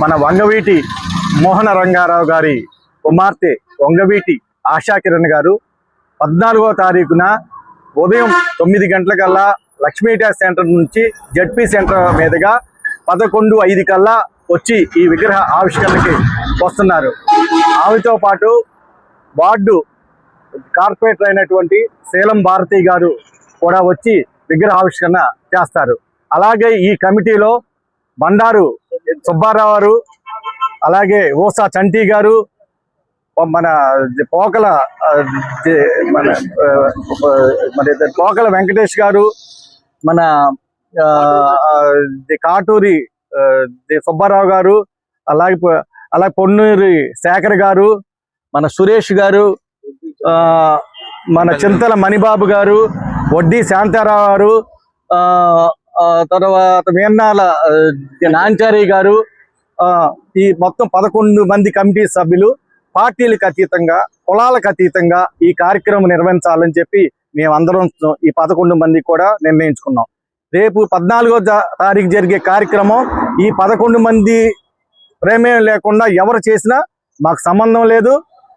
మన వంగవీటి మోహన రంగారావు గారి కుమార్తె వంగవీటి ఆశా కిరణ్ గారు పద్నాలుగో తారీఖున ఉదయం తొమ్మిది గంటలకల్లా లక్ష్మీ డ్యాస్ సెంటర్ నుంచి జడ్పీ సెంటర్ మీదుగా పదకొండు ఐదు కల్లా వచ్చి ఈ విగ్రహ ఆవిష్కరణకి వస్తున్నారు. ఆమెతో పాటు వార్డు కార్పొరేటర్ అయినటువంటి శీలం భారతి గారు కూడా వచ్చి విగ్రహ ఆవిష్కరణ చేస్తారు. అలాగే ఈ కమిటీలో బండారు సుబ్బారావు గారు అలాగే ఓసా చంటి గారు మన పోకల మన మరి పోకల వెంకటేష్ గారు మన ఆ, ది కాటూరి ది సుబ్బారావు గారు అలాగే అలాగే పొన్నూరి శేఖర్ గారు మన సురేష్ గారు మన చింతల మణిబాబు గారు వడ్డీ శాంతారావు గారు తర్వాత మీన్నాల నాంచారి గారు ఈ మొత్తం పదకొండు మంది కమిటీ సభ్యులు పార్టీలకు అతీతంగా కులాలకు అతీతంగా ఈ కార్యక్రమం నిర్వహించాలని చెప్పి మేమందరం ఈ పదకొండు మంది కూడా నిర్ణయించుకున్నాం. రేపు పద్నాలుగో తారీఖు జరిగే కార్యక్రమం ఈ పదకొండు మంది ప్రమేయం లేకుండా ఎవరు చేసినా మాకు సంబంధం లేదు.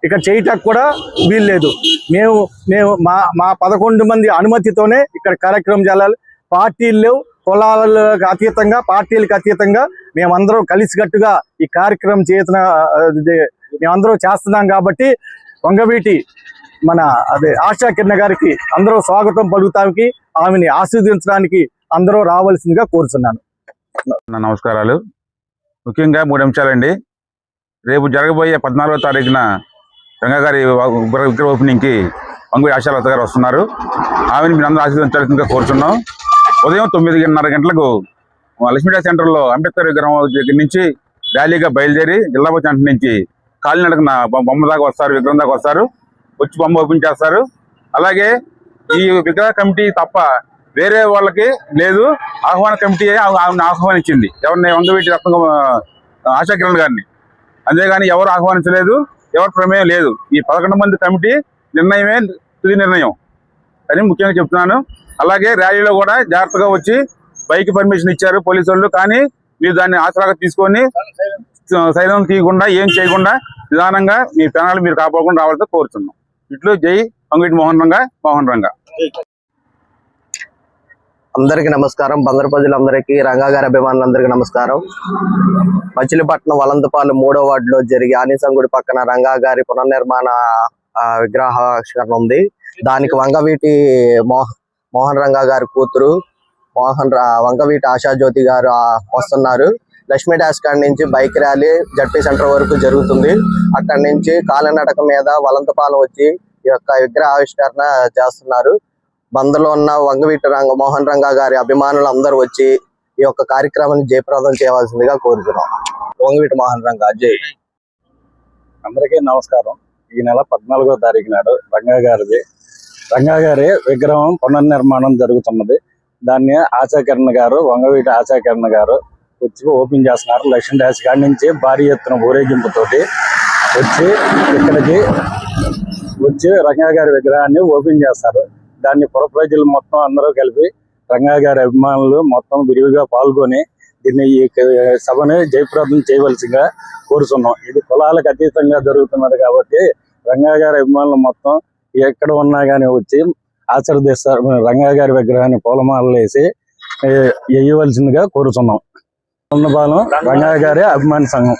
ఇక్కడ చేయటానికి కూడా వీలు లేదు మేము మేము మా మా పదకొండు మంది అనుమతితోనే ఇక్కడ కార్యక్రమం చేయాలి పార్టీలు కులాలకు అతీతంగా పార్టీలకు అతీతంగా మేమందరం కలిసికట్టుగా ఈ కార్యక్రమం చేసిన మేమందరం చేస్తున్నాం కాబట్టి వంగవీటి మన అదే ఆశా కిరణ్ గారికి అందరూ స్వాగతం పలుకుతానికి ఆమెని ఆస్వాదించడానికి అందరూ రావాల్సిందిగా కోరుతున్నాను నమస్కారాలు. ముఖ్యంగా మూడు అంశాలండి రేపు జరగబోయే పద్నాలుగో తారీఖున గంగా గారి విగ్రహ విగ్రహ ఓపెనింగ్కి పంగు ఆశాలత గారు వస్తున్నారు. ఆమెను మీరు అందరూ ఆశీర్వదించాల్సిందిగా కోరుచున్నాం. ఉదయం తొమ్మిదిన్నర గంటలకు లక్ష్మీడా సెంటర్లో అంబేద్కర్ విగ్రహం దగ్గర నుంచి ర్యాలీగా బయలుదేరి జిల్లా సెంటర్ నుంచి కాలినడకన బొ- బొమ్మ దాకా వస్తారు విగ్రహం దాకా వస్తారు. వచ్చి బొమ్మ ఓపెన్ చేస్తారు. అలాగే ఈ విగ్రహ కమిటీ తప్ప వేరే వాళ్ళకి లేదు. ఆహ్వాన కమిటీ ఆమెను ఆహ్వానించింది. ఎవరిని వంగవీటి రత్న ఆశా కిరణ్ గారిని. అంతేగాని ఎవరు ఆహ్వానించలేదు. ఎవరి ప్రమేయం లేదు. ఈ పదకొండు మంది కమిటీ నిర్ణయమే తుది నిర్ణయం అని ముఖ్యంగా చెప్తున్నాను. అలాగే ర్యాలీలో కూడా జాగ్రత్తగా వచ్చి బైక్ పర్మిషన్ ఇచ్చారు పోలీసు వాళ్ళు కానీ మీరు దాన్ని ఆసరాగా తీసుకొని సైలం తీయకుండా ఏం చేయకుండా నిదానంగా మీ ప్రాణాలు మీరు కాపాడకుండా రావాలని కోరుతున్నాం. ఇట్లు జై అంగిటి మోహన్ రంగా మోహన్ రంగా. అందరికీ నమస్కారం. బందరు ప్రజలందరికీ రంగాగారి అభిమానులందరికీ నమస్కారం. మచిలీపట్నం వలంతపాలు మూడో వార్డులో జరిగే ఆనిసంగుడి పక్కన రంగా గారి పునర్నిర్మాణ ఆ, విగ్రహావిష్కరణ ఉంది. దానికి వంగవీటి మోహన్ రంగా గారి కూతురు మోహన్ వంగవీటి ఆశాజ్యోతి గారు వస్తున్నారు. లక్ష్మీ డాష్ కాడ నుంచి బైక్ ర్యాలీ జడ్పీ సెంటర్ వరకు జరుగుతుంది. అక్కడి నుంచి కాలినడక మీద వలంతపాలెం వచ్చి ఈ యొక్క విగ్రహ ఆవిష్కరణ చేస్తున్నారు. బందలో ఉన్న వంగవీటి రంగ మోహన్ రంగా గారి అభిమానులు అందరూ వచ్చి ఈ యొక్క కార్యక్రమాన్ని జయప్రదం చేయవలసిందిగా కోరుతున్నాం. వంగవీటి మోహన్ రంగా జై. అందరికీ నమస్కారం. ఈ నెల పద్నాలుగో తారీఖు నాడు రంగా గారిది. రంగా గారి విగ్రహం పునర్నిర్మాణం జరుగుతున్నది. దాన్ని ఆచాకరణ గారు వంగవీటి ఆచాకరణ గారు వచ్చి ఓపెన్ చేస్తున్నారు. లక్ష్మీ డాష్ కాడి నుంచి భారీ ఎత్తున ఊరేగింపుతోటి వచ్చి ఇక్కడికి వచ్చి రంగా గారి విగ్రహాన్ని ఓపెన్ చేస్తారు. దాన్ని పుర ప్రజలు మొత్తం అందరూ కలిపి రంగా గారి అభిమానులు మొత్తం విరివిగా పాల్గొని దీన్ని ఈ సభను సభని జయప్రదం చేయవలసిందిగా కోరుతున్నాం ఇది కులాలకు అతీతంగా జరుగుతున్నది కాబట్టి రంగా గారి అభిమానులు మొత్తం ఎక్కడ ఉన్నా కానీ వచ్చి ఆచరిస్తారు రంగా గారి విగ్రహాన్ని పూలమాలలు వేసి వేయవలసిందిగా కోరుతున్నాం ఉన్నపాలెం రంగా గారి అభిమాని సంఘం.